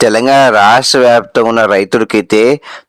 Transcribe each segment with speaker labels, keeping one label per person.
Speaker 1: తెలంగాణ రాష్ట్ర వ్యాప్తంగా ఉన్న రైతులకైతే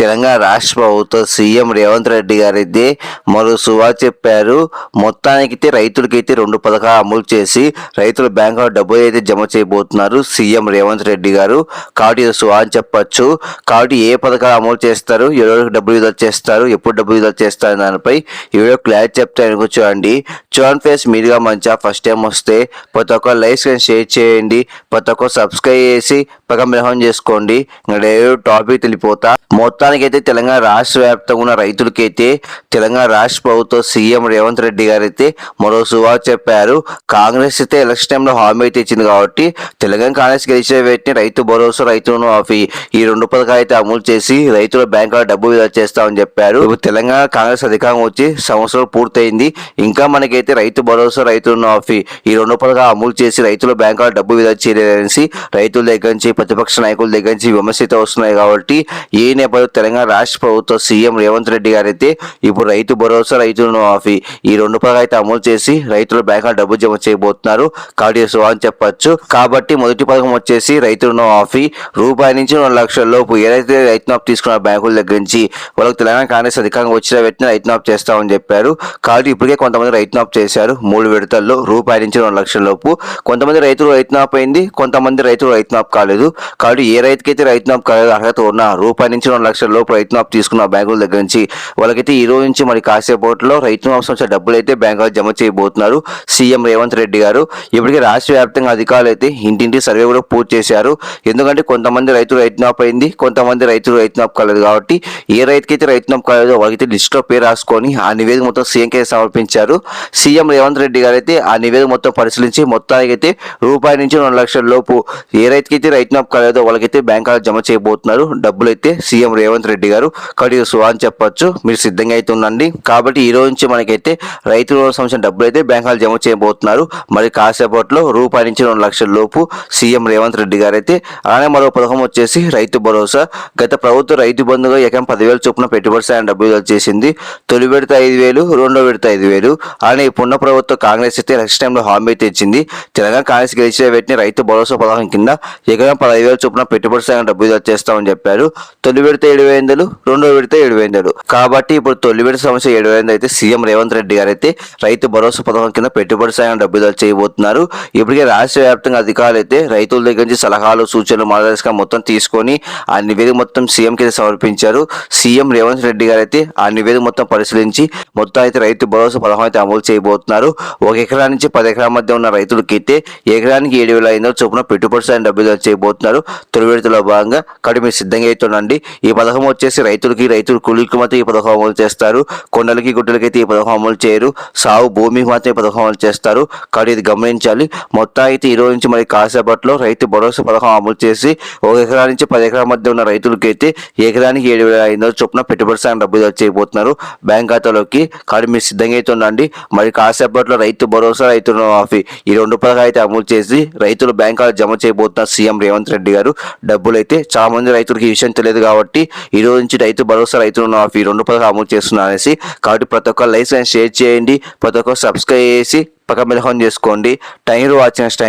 Speaker 1: తెలంగాణ రాష్ట్ర ప్రభుత్వం సీఎం రేవంత్ రెడ్డి గారైతే మరో సువా చెప్పారు. మొత్తానికైతే రైతులకైతే రెండు పథకాలు అమలు చేసి రైతుల బ్యాంకులో డబ్బులు అయితే జమ చేయబోతున్నారు సీఎం రేవంత్ రెడ్డి గారు. కాబట్టి ఇది సువా అని చెప్పచ్చు. కాబట్టి ఏ పథకాలు అమలు చేస్తారు? ఎవరికి డబ్బులు విడుదల చేస్తారు? ఎప్పుడు డబ్బులు విడుదల చేస్తారు దానిపై ఎవరో క్లారిటీ చెప్తాను చూడండి. చూడండి ఫేస్ మీరుగా మంచిగా ఫస్ట్ టైం వస్తే ప్రతి ఒక్క లైక్స్ కానీ షేర్ చేయండి ప్రతి ఒక్క సబ్స్క్రైబ్ చేసి పక్కన మిలహం చేసుకోండి. ఇంకా డైరెక్ట్ టాపిక్ తెలిపోతా. మొత్తానికి అయితే తెలంగాణ రాష్ట్ర వ్యాప్తంగా ఉన్న రైతులకైతే తెలంగాణ రాష్ట్ర ప్రభుత్వం సీఎం రేవంత్ రెడ్డి గారు అయితే మరో సువార్ చెప్పారు. కాంగ్రెస్ అయితే ఎలక్షన్ టైంలో హామీ అయితే ఇచ్చింది కాబట్టి తెలంగాణ కాంగ్రెస్ గెలిచే వ్యక్తిని రైతు భరోసా రైతు మాఫీ ఈ రెండు పథకాలు అయితే అమలు చేసి రైతుల బ్యాంకులో డబ్బు విడుదల చేస్తామని చెప్పారు. ఇప్పుడు తెలంగాణ కాంగ్రెస్ అధికారం వచ్చి సంవత్సరం పూర్తయింది. ఇంకా మనకైతే రైతు భరోసా రైతు మాఫీ ఈ రెండు పథకాలు అమలు చేసి రైతుల బ్యాంకులో డబ్బు విడుదల చేయలేదనేసి రైతుల దగ్గర నుంచి ప్రతిపక్ష నాయకుల దగ్గర నుంచి విమర్శిత వస్తున్నాయి కాబట్టి ఈ నేపథ్యంలో తెలంగాణ రాష్ట్ర ప్రభుత్వం సీఎం రేవంత్ రెడ్డి గారు అయితే ఇప్పుడు రైతు భరోసా రైతు మాఫీ ఈ రెండు పథకాలు అయితే అమలు చేసి రైతుల బ్యాంకులో డబ్బు జమ చేయబోతున్నారు. కాబట్టి సో అని చెప్పొచ్చు. కాబట్టి మొదటి పథకం వచ్చేసి రైతు మాఫీ. రూపాయి నుంచి రెండు లక్షల లోపు ఏదైతే రైతు మాఫ్ తీసుకున్న బ్యాంకుల దగ్గర నుంచి వాళ్ళకి తెలంగాణ కాంగ్రెస్ అధికారంగా వచ్చిన వ్యక్తిని రైతు మాఫ్ చేస్తామని చెప్పారు. కాబట్టి ఇప్పటికే కొంతమంది రైతు మాఫ్ చేశారు. మూడు విడతల్లో రూపాయి నుంచి రెండు లక్షల లోపు. కొంతమంది రైతులు రైతు మాఫ్ అయింది. కొంతమంది రైతులు రైతు మాఫ్ కాలేదు. కాబట్టి ఏ రైతుకైతే రైతు మాఫ్ కాలేదు అర్హత ఉన్నా రూపాయి నుంచి రెండు లక్షల లోపు రైతు మాఫ్ తీసుకున్న బ్యాంకుల దగ్గర నుంచి వాళ్ళకైతే ఈ రోజు నుంచి మరి కాసేపట్లో రైతు మాఫ్ సంస్థ డబ్బులు అయితే బ్యాంకులో జమ చేయబోతున్నారు. సీఎం రేవంత్ రెడ్డి గారు. ఇప్పటికే రాష్ట్ర వ్యాప్తంగా అధికారులు అయితే ఇంటింటి సర్వే కూడా పూర్తి చేశారు. ఎందుకంటే కొంతమంది రైతులు రైతు మాఫ్ అయింది కొంతమంది రైతులు రైతు మాఫ్ కాలేదు కాబట్టి ఏ రైతుకైతే రైతు మాఫ్ కాలేదో వాళ్ళకైతే లిస్టులో పేరు రాసుకొని ఆ నివేదిక మొత్తం సీఎంకే సమర్పించారు. సీఎం రేవంత్ రెడ్డి గారు అయితే ఆ నివేదిక మొత్తం పరిశీలించి మొత్తానికి అయితే రూపాయి నుంచి రెండు లక్షల లోపు ఏ రైతుకైతే రైతు మాఫ్ కాలేదో వాళ్ళకైతే బ్యాంకాలు జమ చేయబోతున్నారు. డబ్బులు అయితే సీఎం రేవంత్ రెడ్డి గారు కడిగి సువా అని చెప్పొచ్చు. మీరు సిద్ధంగా అయితే ఉండండి. కాబట్టి ఈ రోజు నుంచి మనకైతే రైతు రుణ సంవత్సరం డబ్బులు అయితే బ్యాంకాలు జమ చేయబోతున్నారు. మరి కాసేపట్లో రూపాయి నుంచి రెండు లక్షల లోపు సీఎం రేవంత్ రెడ్డి గారు అయితే అలానే మరో పథకం వచ్చేసి రైతు భరోసా. గత ప్రభుత్వం రైతు బంధుగా ఎకరం పదివేల చొప్పున పెట్టుబడి సాయం డబ్బులు చేసింది. తొలి విడత ఐదు వేలు రెండో విడత ఐదు వేలు. అలానే ఇప్పుడున్న ప్రభుత్వం కాంగ్రెస్ అయితే నెక్స్ట్ టైంలో హామీ తెచ్చింది తెలంగాణ కాంగ్రెస్ గెలిచిన వెంటనే రైతు భరోసా పథకం కింద ఎకరం పదహైదు వేల చొప్పున పెట్టుబడి సాయం డబ్బు చేస్తామని చెప్పారు. తొలి విడత ఏడు వేలు రెండో విడత ఏడు వేలు కాబట్టి ఇప్పుడు తొలి విడత సమస్య ఏడు వేలు అయితే సీఎం రేవంత్ రెడ్డి గారు అయితే రైతు భరోసా పథకం కింద పెట్టుబడి సాయం డబ్బు చేయబోతున్నారు. ఇప్పటికే రాష్ట్ర వ్యాప్తంగా అధికారులు అయితే రైతుల దగ్గర నుంచి సలహాలు సూచనలు మార్గదర్శకం మొత్తం తీసుకొని ఆ నివేదిక మొత్తం సీఎం కింద సమర్పించారు. సీఎం రేవంత్ రెడ్డి గారు అయితే ఆ నివేదిక మొత్తం పరిశీలించి మొత్తం అయితే రైతు భరోసా పథకం అయితే అమలు చేయబోతున్నారు. ఒక ఎకరా నుంచి పది ఎకరాల మధ్య ఉన్న రైతులకి అయితే ఎకరానికి ఏడు వేల ఐదు వందల చొప్పున పెట్టుబడి సాయం డబ్బు చేయబోతున్నారు. తొలి విడతలో భాగంగా కాబట్టి మీరు సిద్ధంగా అవుతుండండి ఈ పథకం వచ్చేసి రైతులకి రైతులు కూలీలకు మాత్రం ఈ పథకం అమలు చేస్తారు. కొండలకి గుట్టలకి అయితే ఈ పథకం అమలు చేయరు. సాగు భూమికి మాత్రం ఈ పథకం అమలు చేస్తారు. కాబట్టి ఇది గమనించాలి. మొత్తం అయితే ఈ రోజు నుంచి మరి కాసేపట్లో రైతు భరోసా పథకం అమలు చేసి ఒక ఎకరా నుంచి పది ఎకరాల మధ్య ఉన్న రైతులకి అయితే ఎకరానికి ఏడు వేల ఐదు వందల చొప్పున పెట్టుబడి సాయం డబ్బులు చేయబోతున్నారు. బ్యాంక్ ఖాతాలోకి కాబట్టి మీరు సిద్ధంగా అయితే ఉండండి మరి కాసేపట్లో రైతు భరోసా రైతు రుణమాఫీ ఈ రెండు పథకాలు అయితే అమలు చేసి రైతులు బ్యాంకులో జమ చేయబోతున్నారు సీఎం రేవంత్ రెడ్డి గారు. డబ్బులు అయితే చాలా మంది రైతులకి ఈ విషయం తెలియదు కాబట్టి ఈ రోజు నుంచి రైతు భరోసా రైతు రుణమాఫీ ఈ రెండు పథకాలు అమలు చేస్తున్నారు అనేసి కాబట్టి ప్రతి ఒక్క లైసెన్స్ షేర్ చేయండి ప్రతి ఒక్క సబ్స్క్రైబ్ చేసి పక్క మిలహం చేసుకోండి. Time watching time